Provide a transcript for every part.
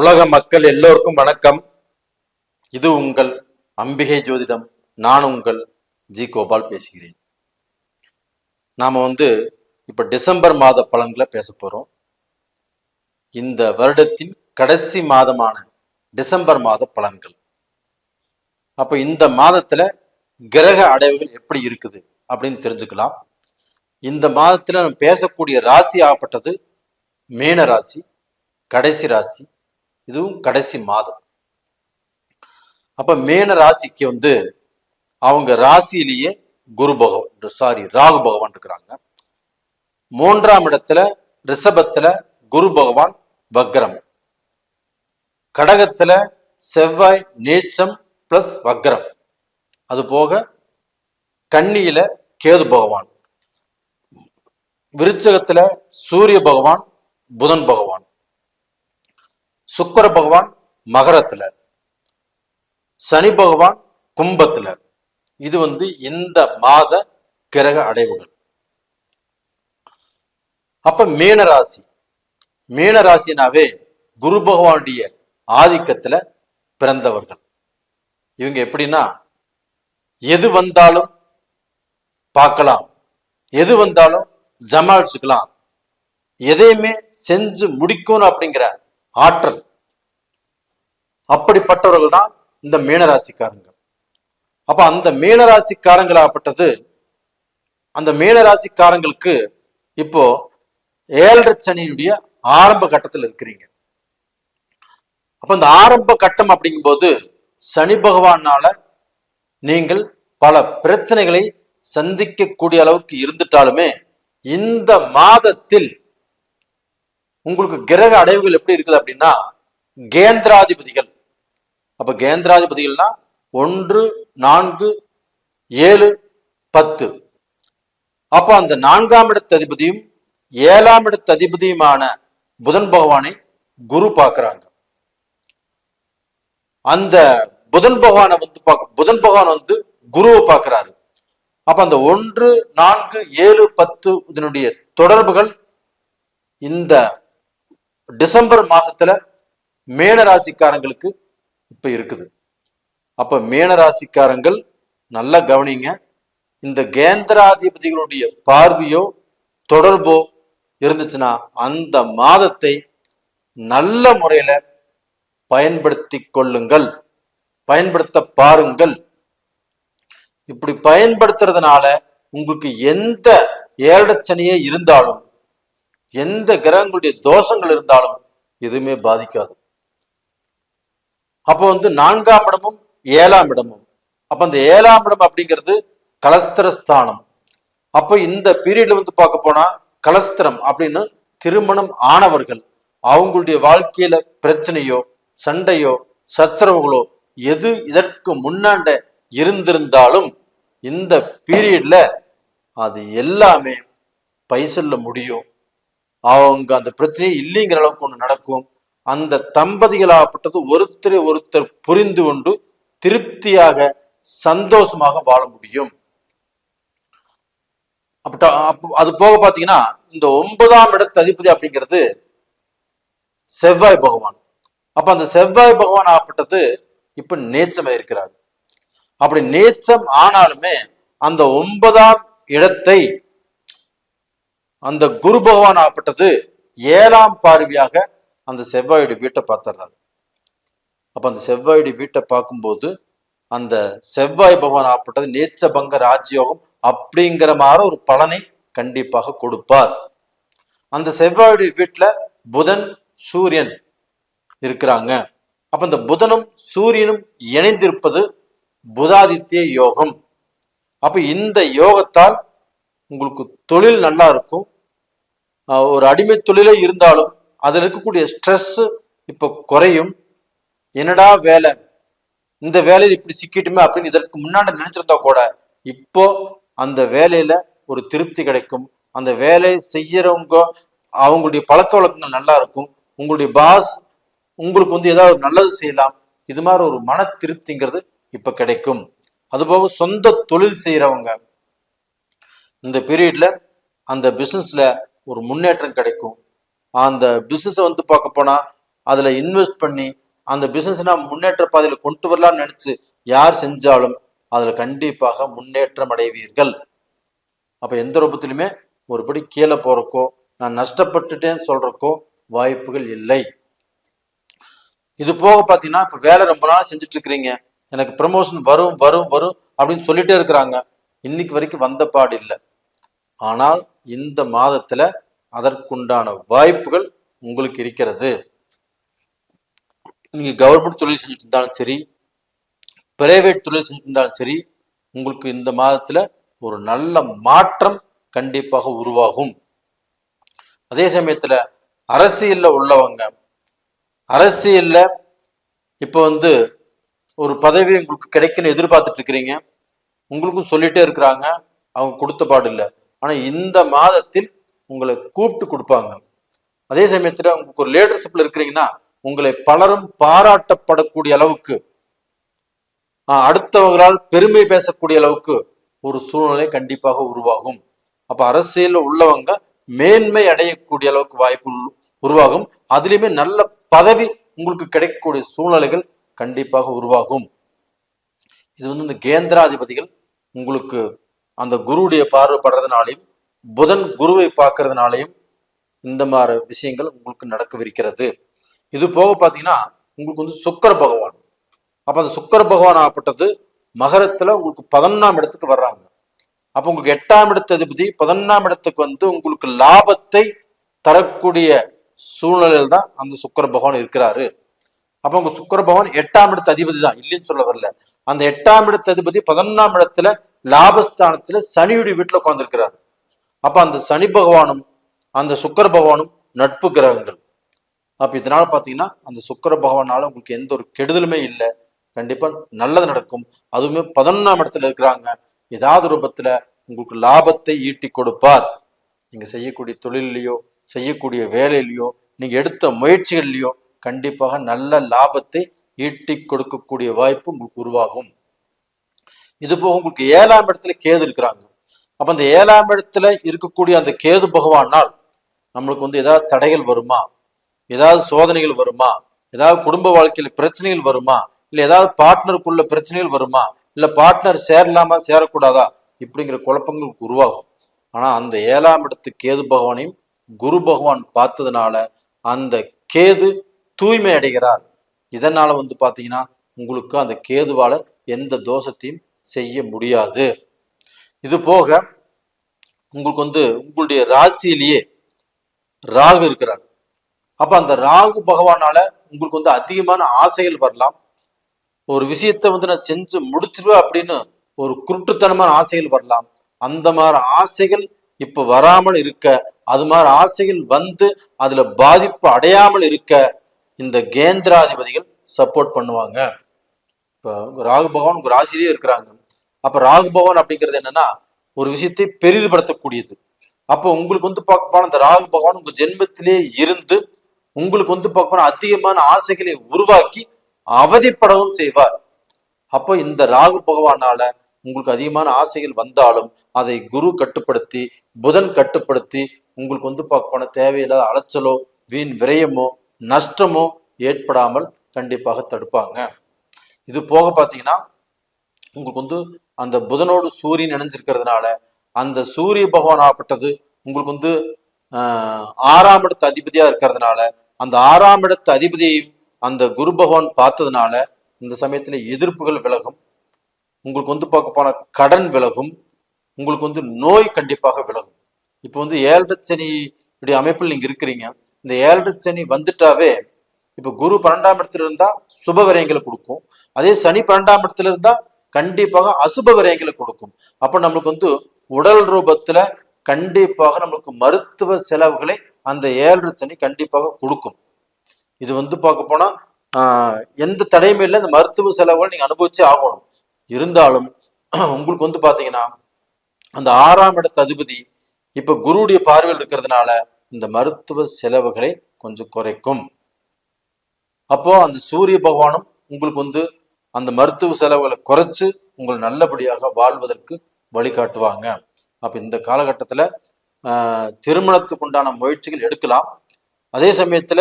உலக மக்கள் எல்லோருக்கும் வணக்கம். இது உங்கள் அம்பிகை ஜோதிடம். நான் உங்கள் ஜி கோபால் பேசுகிறேன். நாம வந்து இப்ப டிசம்பர் மாத பலன்களை பேச போறோம். இந்த வருடத்தின் கடைசி மாதமான டிசம்பர் மாத பலன்கள். அப்போ இந்த மாதத்துல கிரக அடைவுகள் எப்படி இருக்குது அப்படின்னு தெரிஞ்சுக்கலாம். இந்த மாதத்துல நம்ம பேசக்கூடிய ராசி ஆகப்பட்டது மேன ராசி கடைசி ராசி இதுவும் கடைசி மாதம். அப்ப மேன ராசிக்கு வந்து அவங்க ராசியிலேயே குரு பகவான் சாரி ராகு பகவான் இருக்கிறாங்க. மூன்றாம் இடத்துல ரிஷபத்துல குரு பகவான் வக்ரம். கடகத்துல செவ்வாய் நீச்சம் பிளஸ் வக்ரம். அது போக கன்னியில கேது பகவான். விருச்சகத்துல சூரிய பகவான் புதன் பகவான். சுக்கர பகவான் மகரத்துல சனி பகவான் கும்பத்துல. இது வந்து இந்த மாத கிரக அடைவுகள். அப்ப மீன ராசி. மீன ராசினாவே குரு பகவானுடைய ஆதிக்கத்துல பிறந்தவர்கள். இவங்க எப்படின்னா எது வந்தாலும் பார்க்கலாம். எது வந்தாலும் ஜமாளிச்சுக்கலாம் எதையுமே செஞ்சு முடிக்கணும் அப்படிங்கிற ஆற்றல். அப்படிப்பட்டவர்கள் தான் இந்த மீனராசிக்காரங்க. அப்ப அந்த மீனராசிக்காரங்களாகப்பட்டது அந்த மீனராசிக்காரங்களுக்கு இப்போ ஏழரை சனியினுடைய ஆரம்ப கட்டத்தில் இருக்கிறீங்க. அப்ப இந்த ஆரம்ப கட்டம் அப்படிங்கும்போது சனி பகவானால நீங்கள் பல பிரச்சனைகளை சந்திக்கக்கூடிய அளவுக்கு இருந்துட்டாலுமே இந்த மாதத்தில் உங்களுக்கு கிரக அடைவுகள் எப்படி இருக்குது அப்படின்னா கேந்திராதிபதிகள். அப்ப கேந்திராதிபதிகள்னா ஒன்று நான்கு ஏழு பத்து. அப்ப அந்த நான்காம் இடத்து அதிபதியும் ஏழாம் இடத்து அதிபதியுமான புதன் பகவானை குரு பார்க்கிறாங்க. அந்த புதன் பகவானை வந்து பார்க்க புதன் பகவான் வந்து குருவை பார்க்கிறாரு. அப்ப அந்த ஒன்று நான்கு ஏழு பத்து இதனுடைய தொடர்புகள் இந்த டிசம்பர் மாசத்துல மேன ராசிக்காரங்களுக்கு இப்ப இருக்குது. அப்ப மேன ராசிக்காரங்கள் நல்லா கவனிங்க. இந்த கேந்திராதிபதிகளுடைய பார்வையோ தொடர்போ இருந்துச்சுன்னா அந்த மாதத்தை நல்ல முறையில பயன்படுத்தி கொள்ளுங்கள். பயன்படுத்த பாருங்கள். இப்படி பயன்படுத்துறதுனால உங்களுக்கு எந்த ஏழச்சனியே இருந்தாலும் எந்த கிரகங்களுடைய தோஷங்கள் இருந்தாலும் எதுவுமே பாதிக்காது. அப்போ வந்து நான்காம் இடமும் ஏழாம் இடமும். அப்ப அந்த ஏழாம் இடம் அப்படிங்கிறது கலஸ்திரஸ்தானம். அப்ப இந்த பீரியட்ல வந்து பார்க்க போனா கலஸ்திரம் அப்படின்னு திருமணம் ஆனவர்கள் அவங்களுடைய வாழ்க்கையில பிரச்சனையோ சண்டையோ சச்சரவுகளோ எது இதற்கு முன்னாண்ட இருந்திருந்தாலும் இந்த பீரியட்ல அது எல்லாமே பைசல்ல முடியும். அவங்க அந்த பிரச்சனையே இல்லைங்கிற அளவுக்கு ஒண்ணு நடக்கும். அந்த தம்பதிகளாகப்பட்டது ஒருத்தரை ஒருத்தர் புரிந்து கொண்டு திருப்தியாக சந்தோஷமாக வாழ முடியும். அப்ப அது போக பாத்தீங்கன்னா இந்த ஒன்பதாம் இடத்து அதிபதி அப்படிங்கிறது செவ்வாய் பகவான். அப்ப அந்த செவ்வாய் பகவான் ஆகப்பட்டது இப்ப நேச்சம் இருக்கிறார் அப்படி நேச்சம் ஆனாலுமே அந்த ஒன்பதாம் இடத்தை அந்த குரு பகவான் ஆகப்பட்டது ஏழாம் பார்வையாக அந்த செவ்வாயுடைய வீட்டை பார்த்துடுறாரு அப்ப அந்த செவ்வாயுடைய வீட்டை பார்க்கும்போது அந்த செவ்வாய் பகவான் ஆப்பட்டது நேச்சபங்க ராஜ்யோகம் ராஜயோகம் அப்படிங்கிற மாதிரி ஒரு பலனை கண்டிப்பாக கொடுப்பார். அந்த செவ்வாயுடைய வீட்டுல புதன் சூரியன் இருக்கிறாங்க. அப்ப இந்த புதனும் சூரியனும் இணைந்திருப்பது புதாதித்ய யோகம். அப்ப இந்த யோகத்தால் உங்களுக்கு தொழில் நல்லா இருக்கும் ஒரு அடிமை தொழிலே இருந்தாலும் அதில் இருக்கக்கூடிய ஸ்ட்ரெஸ் இப்போ குறையும். என்னடா வேலை? இந்த வேலையில் இப்படி சிக்கிட்டுமே அப்படின்னு இதற்கு முன்னாடி நினைச்சிருந்தா கூட இப்போ அந்த வேலையில ஒரு திருப்தி கிடைக்கும். அந்த வேலையை செய்யறவங்க அவங்களுடைய பழக்க வழக்கங்கள் நல்லா இருக்கும். உங்களுடைய பாஸ் உங்களுக்கு வந்து ஏதாவது ஒரு நல்லது செய்யலாம். இது மாதிரி ஒரு மன திருப்திங்கிறது இப்ப கிடைக்கும். அதுபோக சொந்த தொழில் செய்யறவங்க இந்த பீரியட்ல அந்த பிசினஸ்ல ஒரு முன்னேற்றம் கிடைக்கும். அந்த பிஸ்னஸை வந்து பார்க்க போனா அதில் இன்வெஸ்ட் பண்ணி அந்த பிசினஸ் நான் முன்னேற்ற பாதையில் கொண்டு வரலாம்னு நினைச்சு யார் செஞ்சாலும் அதுல கண்டிப்பாக முன்னேற்றம் அடைவீர்கள். அப்போ எந்த ரூபத்திலுமே ஒருபடி கீழே போகிறக்கோ நான் நஷ்டப்பட்டுட்டேன்னு சொல்றக்கோ வாய்ப்புகள் இல்லை. இது போக பார்த்தீங்கன்னா இப்போ வேலை ரொம்ப நாள் செஞ்சுட்டு இருக்கிறீங்க எனக்கு ப்ரமோஷன் வரும் வரும் வரும் அப்படின்னு சொல்லிட்டே இருக்கிறாங்க. இன்னைக்கு வரைக்கும் வந்த பாடு இல்லை. ஆனால் இந்த மாதத்துல அதற்குண்டான வாய்ப்புகள் உங்களுக்கு இருக்கிறது. நீங்க கவர்மெண்ட் தொழில் செஞ்சுட்டு இருந்தாலும் சரி பிரைவேட் தொழில் செஞ்சுட்டு இருந்தாலும் சரி உங்களுக்கு இந்த மாதத்துல ஒரு நல்ல மாற்றம் கண்டிப்பாக உருவாகும். அதே சமயத்துல அரசியல்ல உள்ளவங்க அரசியல்ல இப்ப வந்து ஒரு பதவி உங்களுக்கு கிடைக்குன்னு எதிர்பார்த்துட்டு இருக்கிறீங்க உங்களுக்கும் சொல்லிட்டே இருக்கிறாங்க அவங்க கொடுத்த பாடு இல்லை. ஆனா இந்த மாதத்தில் உங்களை கூப்பிட்டு கொடுப்பாங்க. அதே சமயத்துல உங்களுக்கு ஒரு லீடர்ஷிப்ல இருக்கிறீங்கன்னா உங்களை பலரும் பாராட்டப்படக்கூடிய அளவுக்கு ஆஹ், பெருமை பேசக்கூடிய அளவுக்கு ஒரு சூழ்நிலை கண்டிப்பாக உருவாகும். அப்ப அரசியலில் உள்ளவங்க மேன்மை அடையக்கூடிய அளவுக்கு வாய்ப்பு உருவாகும். அதுலேயுமே நல்ல பதவி உங்களுக்கு கிடைக்கக்கூடிய சூழ்நிலைகள் கண்டிப்பாக உருவாகும். இது வந்து இந்த கேந்திராதிபதிகள் உங்களுக்கு அந்த குருவுடைய பார்வைப்படுறதுனாலையும் புதன் குருவை பார்க்கறதுனாலையும் இந்த மாதிரி விஷயங்கள் உங்களுக்கு நடக்கவிருக்கிறது. இது போக பார்த்தீங்கன்னா உங்களுக்கு வந்து சுக்கர பகவான். அப்போ அந்த சுக்கர பகவான் ஆகப்பட்டது மகரத்தில் உங்களுக்கு பதினொன்றாம் இடத்துக்கு வர்றாங்க. அப்போ உங்களுக்கு எட்டாம் இடத்து அதிபதி பதினொன்றாம் இடத்துக்கு வந்து உங்களுக்கு லாபத்தை தரக்கூடிய சூழ்நிலையில் தான் அந்த சுக்கர பகவான் இருக்கிறாரு. அப்போ உங்க சுக்கர பகவான் எட்டாம் இடத்து அதிபதி தான் இல்லைன்னு சொல்ல வரல. அந்த எட்டாம் இடத்து அதிபதி பதினொன்றாம் இடத்துல லாபஸ்தானத்துல சனியுடைய வீட்டுல உட்கார்ந்திருக்கிறாரு. அப்ப அந்த சனி பகவானும் அந்த சுக்கர பகவானும் நட்பு கிரகங்கள். அப்ப இதனால பாத்தீங்கன்னா அந்த சுக்கர பகவானால உங்களுக்கு எந்த ஒரு கெடுதலுமே இல்லை. கண்டிப்பா நல்லது நடக்கும். அதுவுமே பதினொன்னாம் இடத்துல இருக்கிறாங்க. ஏதாவது ரூபத்துல உங்களுக்கு லாபத்தை ஈட்டி கொடுப்பார். நீங்க செய்யக்கூடிய தொழிலையோ செய்யக்கூடிய வேலையிலையோ நீங்க எடுத்த முயற்சிகள்லையோ கண்டிப்பாக நல்ல லாபத்தை ஈட்டி கொடுக்கக்கூடிய வாய்ப்பு உங்களுக்கு உருவாகும். இது போக உங்களுக்கு ஏழாம் இடத்துல கேது இருக்கிறாங்க. அப்ப அந்த ஏழாம் இடத்துல இருக்கக்கூடிய அந்த கேது பகவானால் நம்மளுக்கு வந்து ஏதாவது தடைகள் வருமா? ஏதாவது சோதனைகள் வருமா? ஏதாவது குடும்ப வாழ்க்கையில பிரச்சனைகள் வருமா? இல்ல ஏதாவது பார்ட்னருக்குள்ள பிரச்சனைகள் வருமா? இல்ல பார்ட்னர் சேரலாமா? சேரக்கூடாதா? இப்படிங்கிற குழப்பங்களுக்கு உருவாகும். ஆனா அந்த ஏழாம் இடத்து கேது பகவானையும் குரு பகவான் பார்த்ததுனால அந்த கேது தூய்மை அடைகிறார். இதனால வந்து பாத்தீங்கன்னா உங்களுக்கு அந்த கேதுவால எந்த தோஷத்தையும் செய்ய முடியாது. இது போக உங்களுக்கு வந்து உங்களுடைய ராசியிலேயே ராகு இருக்கிறார். அப்ப அந்த ராகு பகவானால உங்களுக்கு வந்து அதிகமான ஆசைகள் வரலாம். ஒரு விஷயத்தை வந்து நான் செஞ்சு முடிச்சிருவேன் அப்படின்னு ஒரு குருட்டுத்தனமான ஆசைகள் வரலாம். அந்த மாதிரி ஆசைகள் இப்ப வராமல் இருக்க அது மாதிரி ஆசைகள் வந்து அதுல பாதிப்பு அடையாமல் இருக்க இந்த கேந்திராதிபதிகள் சப்போர்ட் பண்ணுவாங்க. இப்போ ராகு பகவான் உங்க ராசிலேயே இருக்கிறாங்க. அப்ப ராகு பகவான் அப்படிங்கிறது என்னன்னா ஒரு விஷயத்தை பெரிதுபடுத்தக்கூடியது. அப்போ உங்களுக்கு வந்து பார்க்க போனா அந்த ராகு பகவான் உங்க ஜென்மத்திலே இருந்து உங்களுக்கு வந்து பார்க்க போனா அதிகமான ஆசைகளை உருவாக்கி அவதிப்படவும் செய்வார். அப்போ இந்த ராகு பகவானால உங்களுக்கு அதிகமான ஆசைகள் வந்தாலும் அதை குரு கட்டுப்படுத்தி புதன் கட்டுப்படுத்தி உங்களுக்கு வந்து பார்க்க போன தேவையில்லாத அலைச்சலோ வீண் விரயமோ நஷ்டமோ ஏற்படாமல் கண்டிப்பாக தடுப்பாங்க. இது போக பார்த்தீங்கன்னா உங்களுக்கு வந்து அந்த புதனோடு சூரியன் இணைஞ்சிருக்கிறதுனால அந்த சூரிய பகவான் ஆகப்பட்டது உங்களுக்கு வந்து ஆறாம் இடத்து அதிபதியா இருக்கிறதுனால அந்த ஆறாம் இடத்து அதிபதியையும் அந்த குரு பகவான் பார்த்ததுனால இந்த சமயத்துல எதிர்ப்புகள் விலகும். உங்களுக்கு வந்து பார்க்க போன கடன் விலகும். உங்களுக்கு வந்து நோய் கண்டிப்பாக விலகும். இப்போ வந்து ஏழரை அமைப்பில் நீங்க இருக்கிறீங்க. இந்த ஏழரை சனி வந்துட்டாவே இப்போ குரு பன்னெண்டாம் இடத்துல இருந்தா சுப விரயங்களை கொடுக்கும். அதே சனி பன்னெண்டாம் இடத்துல இருந்தா கண்டிப்பாக அசுப விரயங்களை கொடுக்கும். அப்ப நம்மளுக்கு வந்து உடல் ரூபத்துல கண்டிப்பாக நம்மளுக்கு மருத்துவ செலவுகளை அந்த ஏழரை சனி கண்டிப்பாக கொடுக்கும். இது வந்து பார்க்க போனா ஆஹ், எந்த தடையுமே இல்லை. இந்த மருத்துவ செலவுகள் நீங்க அனுபவிச்சே ஆகணும். இருந்தாலும் உங்களுக்கு வந்து பாத்தீங்கன்னா அந்த ஆறாம் இட அதிபதி இப்ப குருடைய பார்வையில் இருக்கிறதுனால இந்த மருத்துவ செலவுகளை கொஞ்சம் குறைக்கும். அப்போ அந்த சூரிய பகவானும் உங்களுக்கு வந்து அந்த மருத்துவ செலவுகளை குறைச்சு உங்களை நல்லபடியாக வாழ்வதற்கு வழிகாட்டுவாங்க. அப்ப இந்த காலகட்டத்துல திருமணத்துக்கு உண்டான முயற்சிகள் எடுக்கலாம். அதே சமயத்துல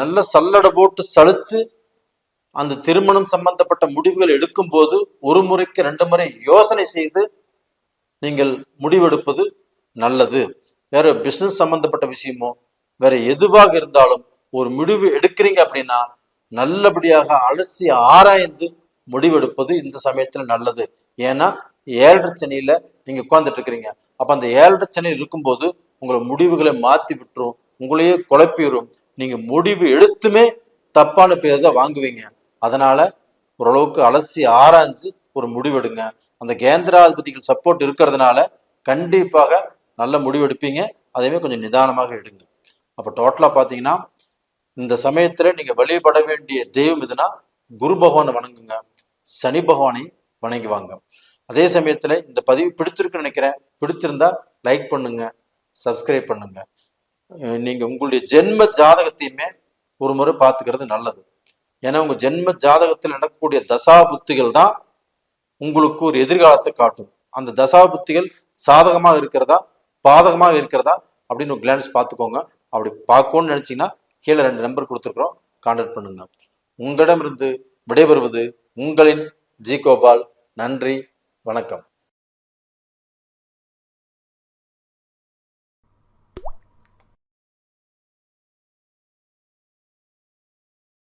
நல்ல சல்லடை போட்டு சளிச்சு அந்த திருமணம் சம்பந்தப்பட்ட முடிவுகள் எடுக்கும்போது ஒரு முறைக்கு ரெண்டு முறை யோசனை செய்து நீங்கள் முடிவெடுப்பது நல்லது. வேற பிசினஸ் சம்பந்தப்பட்ட விஷயமோ வேற எதுவாக இருந்தாலும் ஒரு முடிவு எடுக்கிறீங்க அப்படின்னா நல்லபடியாக அலசி ஆராய்ந்து முடிவெடுப்பது இந்த சமயத்துல நல்லது. ஏன்னா ஏழரை சனியில நீங்க உட்கார்ந்துட்டு இருக்கிறீங்க அப்ப அந்த ஏழரை சனி இருக்கும்போது உங்களை முடிவுகளை மாத்தி விட்டுரும் உங்களையே குழப்பிடும் நீங்க முடிவு எடுத்துமே தப்பான பேர் தான் வாங்குவீங்க. அதனால ஓரளவுக்கு அலசி ஆராய்ஞ்சு ஒரு முடிவெடுங்க. அந்த கேந்திராதிபதிகள் சப்போர்ட் இருக்கிறதுனால கண்டிப்பாக நல்ல முடிவெடுப்பீங்க. அதையுமே கொஞ்சம் நிதானமாக எடுங்க. அப்போ டோட்டலாக பார்த்தீங்கன்னா இந்த சமயத்துல நீங்க வழிபட வேண்டிய தெய்வம் எதுனா குரு பகவானை வணங்குங்க. சனி பகவானை வணங்குவாங்க. அதே சமயத்துல இந்த பதிவு பிடிச்சிருக்குன்னு நினைக்கிறேன். பிடிச்சிருந்தா லைக் பண்ணுங்க. சப்ஸ்கிரைப் பண்ணுங்க. நீங்க உங்களுடைய ஜென்ம ஜாதகத்தையுமே ஒரு முறை பார்த்துக்கிறது நல்லது. ஏன்னா உங்க ஜென்ம ஜாதகத்தில் நடக்கக்கூடிய தசா புத்திகள் தான் உங்களுக்கு ஒரு எதிர்காலத்தை காட்டும். அந்த தசா புத்திகள் சாதகமாக இருக்கிறதா பாதகமாக இருக்கிறதா அப்படின்னு ஒரு கிளான்ஸ் பார்த்துக்கோங்க. அப்படி பார்க்கணும்னு நினைச்சீங்கன்னா கீழே ரெண்டு நம்பர் கொடுத்துருக்குறோம். கான்டாக்ட் பண்ணுங்க. உங்களிடமிருந்து விடைபெறுவது உங்களின் ஜி கோபால். நன்றி. வணக்கம்.